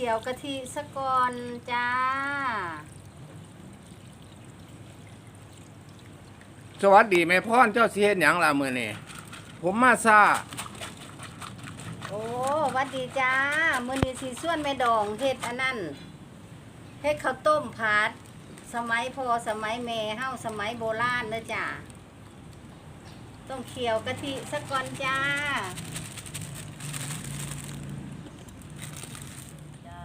ขียวกะทิสะก่อนจ้า สวัสดีแม่พ่อนเจ้าเสียหยังล่ะมื้อนี้ผมมาซาโอ้หวัดดีจ้ามื้อนี้สิส่วนแม่ดองเฮ็ดอันนั้นเฮ็ดข้าวต้มผัด สมัยพ่อสมัยแม่เฮาสมัยโบราณเด้อจ้าต้องเคี่ยวกะทิสะก่อนจ้า จ้า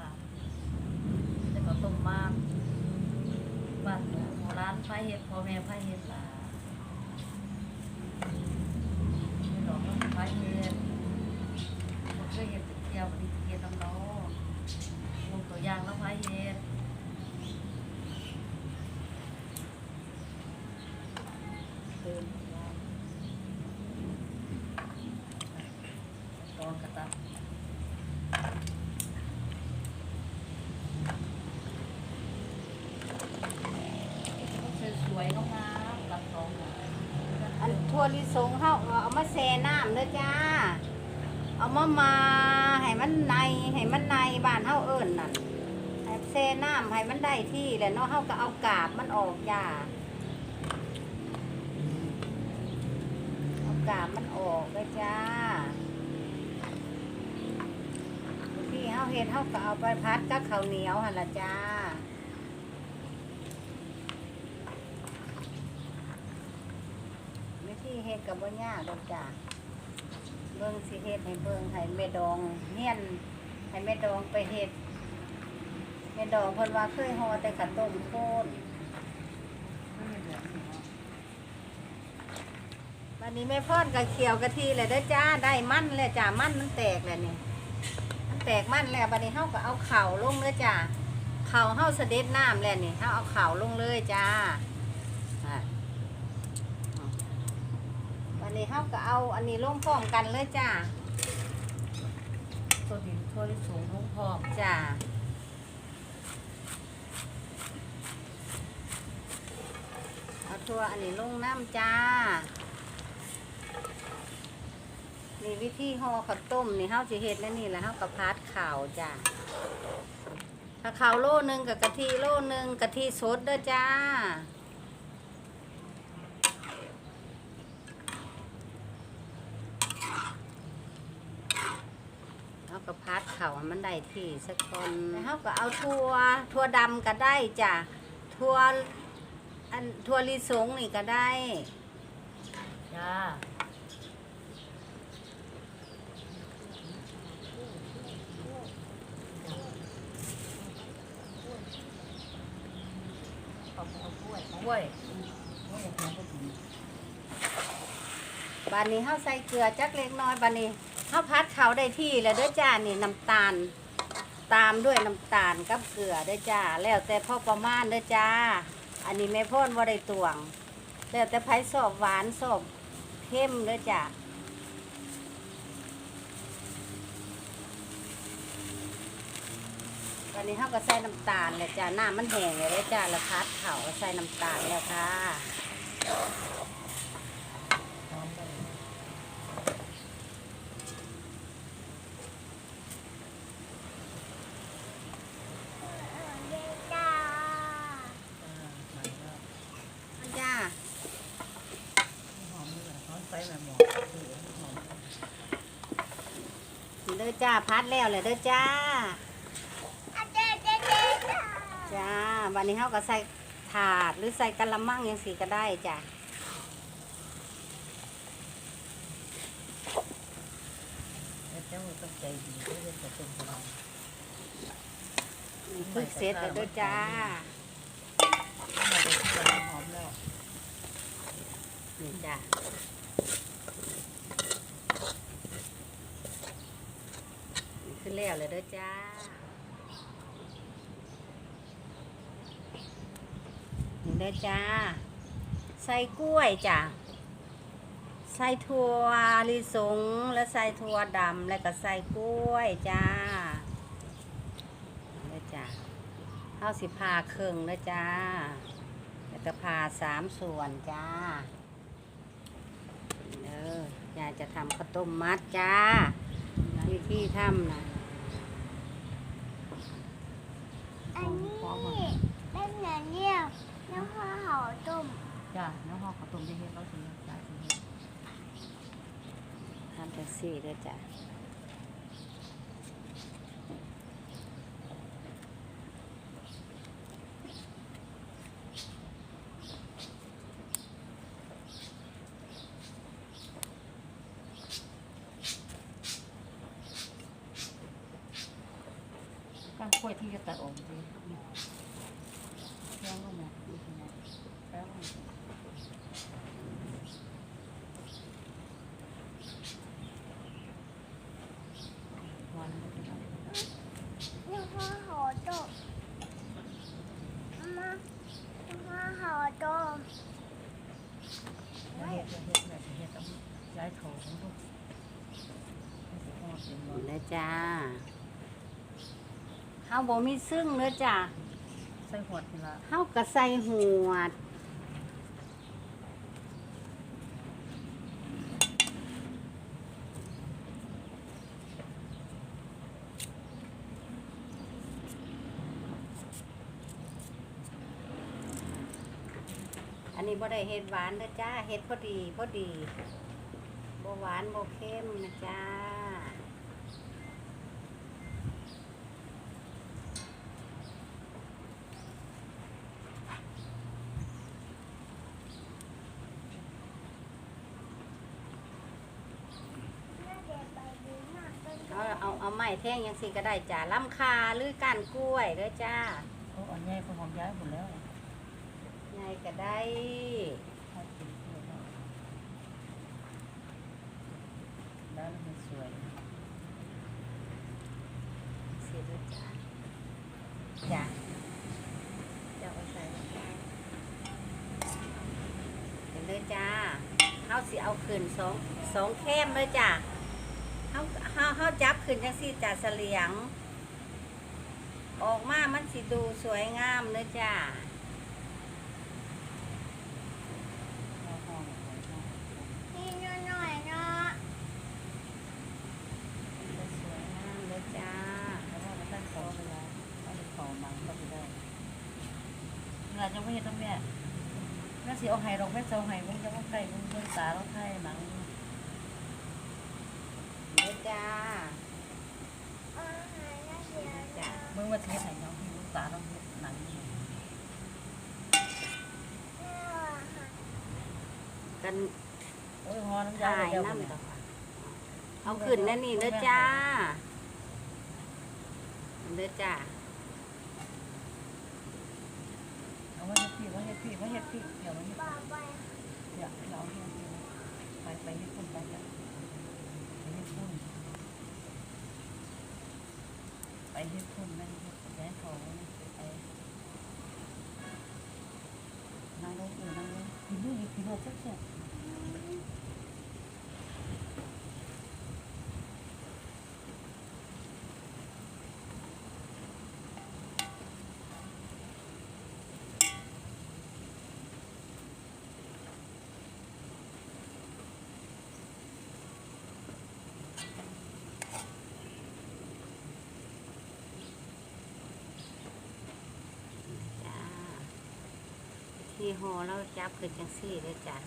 แต่ก็ต้มมาบ้านโบราณไฟเฮ็ดพ่อแม่ไฟเฮ็ดล่ะไม่หรอกว่าไฟเฮ็ดบ่เคยเฮ็ดแต่เดียวบ่ได้เฮ็ดน้ำน้องลงตัวอย่างแล้วไฟเฮ็ดเติมตอนกระตับ สวยๆงามๆรับรองนะ อันทั่ว ลิสงเฮาเอามาแช่น้ำเด้อจ้า เอามามาให้มันในให้มันในบ้านเฮาเอิ้นนั่นให้แช่น้ำให้มันได้ที่แหละเนาะเฮาก็เอากาบมันออกจ้า เอากาบมันออกเด้อจ้าที่เฮาเฮ็ดเฮาก็เอาไปพัดกับข้าวเหนียวหั่นล่ะจ้า วิธีเฮ็ด กับบ่ยากดอกจ้ะเบิ่งสิเฮ็ดให้เบิ่งให้แม่ดองเฮียนให้แม่ดองไปเฮ็ดแม่ดองเพิ่นว่าเคยห่อแต่ข้าวต้มโพดวันนี้แม่พอดกับเขียวกะทิเลยเด้จ้าได้มั่นแล้วจ้ามั่นมันแตกแล้วนี่มันแตกมั่นแล้วบัดนี้เฮาก็เอาเข่าลงเลยจ้าเข่าเฮาเสด็จน้ำแล้วนี่เฮาเอาเข่าลงเลยจ้าอะวั นนี้เขาก็เอาอันนี้ลงพร้อมกันเลยจ้าตัวดินทั่วลิสงลงพร้อมจ้าเอาทั่วอันนี้ลงน้ำจ้านี่วิธีห่อข้าวต้มนี่เฮาสิเฮ็ดแล้วนี่แหละเฮากับพัดข่าวจ้าถ้าวโลหนึงกับกะทิโลหนึงกะทิสดเด้อจ้าก็พัดเข่าให้ มันได้ที่สักคนเขาก็เอาทั่วทั่วดำก็ได้จ้ะทั่วอันทั่วลิสงนี่ก็ได้จ้าเอาเอากล้วยกล้วยกล้วยอย่างนี้ก็ถึงบานนี้เขาใส่เกลือจักเล็กน้อยบานนี้เขาพัดเขาได้ที่แล้วเด้วยจ้านี่น้ำตาล ตามด้วยน้ำตาลกับเกลือเด้วยจ้าแล้วแต่พ่อประมาณเด้วยจ้า อันนี้แม่พ่นว่าได้ตวง แล้วแต่ไผสอบหวานสอบเข้มเด้วยจ้าตอนนี้เขาก็ใส่น้ำตาลเลยจ้าหน้ามันแห้งเลยด้อจ้าแล้วพัดเขาใส่น้ำตาลแล้วค่ะ พร้อมกัน จ้า หอมเลยหอมไฟแบบหมอหอม เด้ อจ้าพัดแล้วเลยเด้อจ้า จ้า วันนี้เขาก็ใส่ถาดหรือใส่กะละมังยังสีก็ได้จ้าแล้วเจ้าต้องใจดีเพื่อจะเป็นพลังพึกเสร็จแล้วเด้อจ้ามาเป็นที่เราหอมแล้วนี่จ้านี่ขึ้น แล้วเลยเด้อจ้าเด้อจ้า ใส่กล้วยจ้าใส่ถั่วลิสงและใส่ถั่วดำแล้วก็ใส่กล้วยจ้าแล้วจ้าข้าวสิพาเครึ่งนะจ้าแล้วก็พาสามส่วนจ้าเออยายจะทำข้าวต้มมัดจ้าวิธีทำนะ อันนี้เป็นเหนือเนี่ยน้ำข้าวหอต้มจ้ะน้ำหอมข้าวต้มจะเฮ็ดเราสิจ้ะสิเฮ็ดทำจังซี่เด้อจ้า วยที่จะตัดออกสิแก้วลงมาดูสินะแก้วลงมาวันนี้เป็นอะไร น้ำข้าวหอต้มมาน้ำข้าวหอต้ม เฮ็ดเฮ็ดแบบเฮ็ดต้องย้ายโถของลูกให้สิพ่อเป็นบ่ เด้อจ้า เฮาบ่มีซึ่งเด้อจ้าใส่หอดนี่ละเฮาก็ใส่หวดอันนี้บ่ได้เฮ็ดหวานเด้อจ้าเฮ็ดพอดีพอดีบ่หวานบ่เค็มนะจ้าเอาเอาเอาไม้แท่งยังสิก็ได้จ้าลำคาหรือก้านกล้วยเด้อจ้าเขาอันใหญ่เขาหอมย้ายหมดแล้วไงก็ได้ให้กินเพื่อแล้วแล้วมันสวยสิเด้อจ้าจ้าจะเอาใส่ลงไปเห็นเลยจ้าเฮาสิเอาขึ้นสองสองแคมเลยจ้า เฮาเฮาเฮาจับขึ้นจังซี่จ้าเสลียง ออกมามันสิดูสวยงามเลยจ้าข้าวหอมสวยมากนี่หน่อยๆเนาะสวยงามเลยจ้าแล้วก็มาตั้งโต๊ะเวลาเอาไปขอมันก็ไปได้เวลาจะไม่เห็นต้องแม่แม่สิเอาไห้ดอกแม่จะเอาไห้มึงจะว่าไก่มึงเบิ่งตาแล้วไข่หนัง เลยจ้าอาหารน่าเสียจ้ามึงว่าเทไห้น้องพี่มึงตาแล้วหนังกันโอ้ยหอน้ำยาถ่ายเดียวน้ำเนี่ยต่อเอาขึ้นนั่นนี่เด้อจ้าเด้อจ้าเอาไว้ให้พี่ไว้ให้พี่ไว้ให้พี่เดี๋ยวไว้ให้บ้าไปเดี๋ยวเราให้พี่ไปไปให้คุณไปกันไปให้ คุณไปให้คุณนั่นย้ายของไปนั่งลงเออนั่งลงกินลูกกินลูกสักแค่ จ้า ที่ห่อแล้วจับขึ้นจังซี่เลยจ้า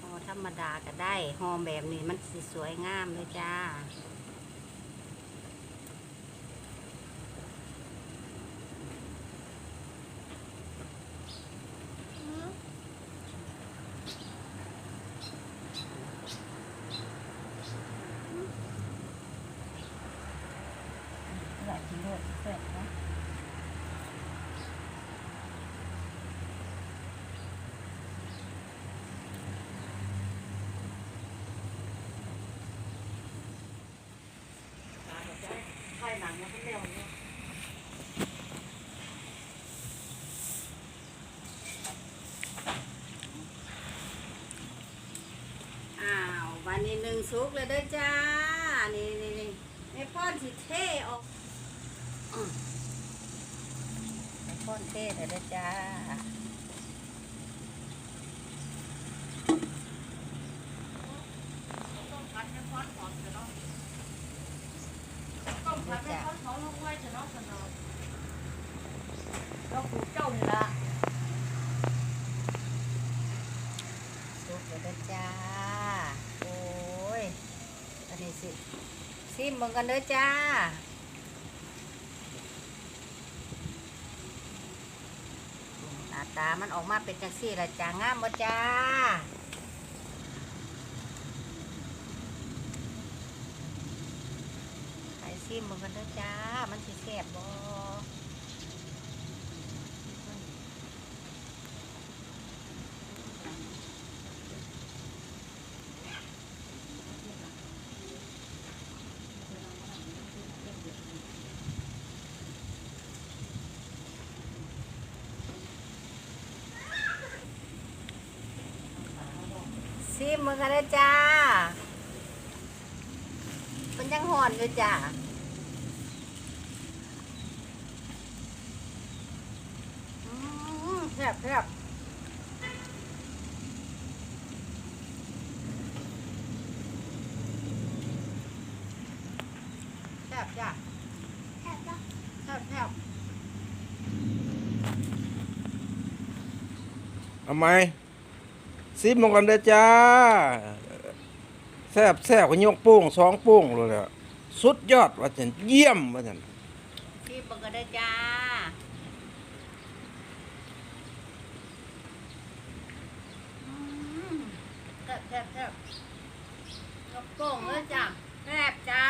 ห่อธรรมดาก็ได้ห่อแบบนี้มันสิสวยงามเลยจ้า หลายกินลูกแซ่บเนาะ ไข่ หนังมันเร็วเนี่ยอ้าววันนี้หนึ่งซุกเลยเด้อจ้า นี่นี่นี่แม่ป้อนสิเท่ออกอื้อแม่ป้อนเท่เลยเด้อจ้า ต้มผัดให้พอดหอมจะเนาะต้มผัดให้พอดหอมลงไว้จะเนาะสนอ ต้องปลูกเจ้านี่ละ สุกเลยเด้อจ้า โอ้ย อันนี้สิ ซิมเบิ่งกันเด้อจ้าหน้าตามันออกมาเป็นจังซี่ละจ้างามบ่จ้าไปซิมเบิ่งกันเด้อจ้า มันสิแซ่บบ่ ซิ มมึงกันเลยจ้ามันยังหอนอยู่จ้าแซ่บแซ่บแซ่บจ้าแค่ก็แซ่บแซ่บเอาไห มซิมลงกันเด้อจ้าแซ่บแซ่บก็ยกโป้งสองโป้งเลยแหละสุดยอดว่าจันเยี่ยมว่าจันซิมมึงกันเลยจ้าอืมแซ่บแซ่บแซ่บกระโปงเลยจ้าแซ่บจ้า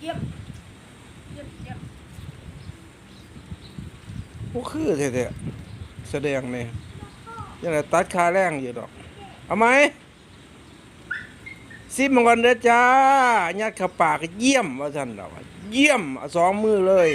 เยี่ยมเยี่ยมเยี่ยม โอ้คือแท้ๆ แสดงเนี่ยยังไงตัดคาแรงอยู่ดอก เอาไหมซิมกันเด้อจ้า ยัดเข้าปากเยี่ยมว่าจันดอกเยี่ยมสองมือเลย